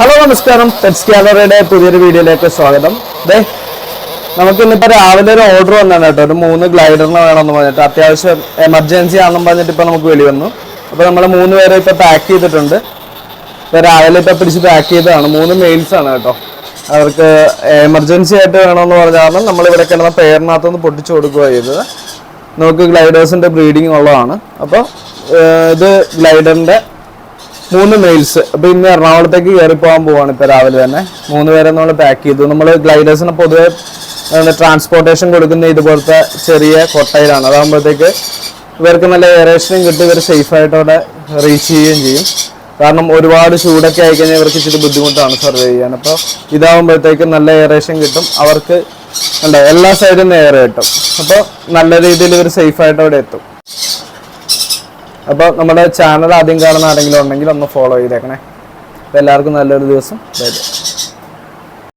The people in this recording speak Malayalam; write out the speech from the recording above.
ഹലോ നമസ്കാരം. പെറ്റ്സ് ഗാലറിയുടെ പുതിയൊരു വീഡിയോയിലേക്ക് സ്വാഗതം. ദേ നമുക്ക് ഇന്നിപ്പോ രാവിലെ ഒരു ഓർഡർ വന്നാണ് കേട്ടോ. ഒരു മൂന്ന് ഗ്ലൈഡറിന് വേണമെന്ന് പറഞ്ഞിട്ട്. അത്യാവശ്യം എമർജൻസി ആണെന്ന് പറഞ്ഞിട്ട് ഇപ്പോൾ നമുക്ക് വെളി വന്നു. അപ്പോൾ നമ്മൾ മൂന്ന് പേരെ ഇപ്പോൾ പാക്ക് ചെയ്തിട്ടുണ്ട്. ഇപ്പോൾ രാവിലെ ഇപ്പോൾ പിടിച്ച് പാക്ക് ചെയ്തതാണ്. മൂന്ന് മെയിൽസ് ആണ് കേട്ടോ. അവർക്ക് എമർജൻസി ആയിട്ട് വേണമെന്ന് പറഞ്ഞ കാരണം നമ്മൾ ഇവിടെ കിടന്ന പേരിനകത്തുനിന്ന് പൊട്ടിച്ചു കൊടുക്കുക ചെയ്തത്. നമുക്ക് ഗ്ലൈഡേഴ്സിന്റെ ബ്രീഡിങ് ഉള്ളതാണ്. അപ്പോൾ ഇത് ഗ്ലൈഡറിന്റെ മൂന്ന് മെയിൽസ് അപ്പൊ ഇന്ന് എറണാകുളത്തേക്ക് കയറി പോകാൻ പോവാണ് ഇപ്പൊ രാവിലെ തന്നെ. മൂന്ന് പേരെ നമ്മൾ പാക്ക് ചെയ്തു. നമ്മൾ ഗ്ലൈഡേഴ്സിന് പൊതുവെ ട്രാൻസ്പോർട്ടേഷൻ കൊടുക്കുന്ന ഇതുപോലത്തെ ചെറിയ കൊട്ടയിലാണ്. അതാകുമ്പോഴത്തേക്ക് ഇവർക്ക് നല്ല എയറേഷനും കിട്ടി. ഇവർ സേഫ് ആയിട്ട് അവിടെ റീച്ച് ചെയ്യുകയും ചെയ്യും. കാരണം ഒരുപാട് ചൂടൊക്കെ ആയിക്കഴിഞ്ഞാൽ ഇവർക്ക് ഇച്ചിരി ബുദ്ധിമുട്ടാണ് സർവേ ചെയ്യാൻ. അപ്പോൾ ഇതാകുമ്പോഴത്തേക്ക് നല്ല എയറേഷൻ കിട്ടും. അവർക്ക് എല്ലാ സൈഡിൽ നിന്ന് എയർ കിട്ടും. അപ്പോൾ നല്ല രീതിയിൽ ഇവർ സേഫ് ആയിട്ട് അവിടെ എത്തും. അപ്പോൾ നമ്മുടെ ചാനൽ ആദ്യം കാണുന്ന ആരെങ്കിലും ഉണ്ടെങ്കിൽ ഒന്ന് ഫോളോ ചെയ്തേക്കണേ. അപ്പോൾ എല്ലാവർക്കും നല്ലൊരു ദിവസം. Bye bye.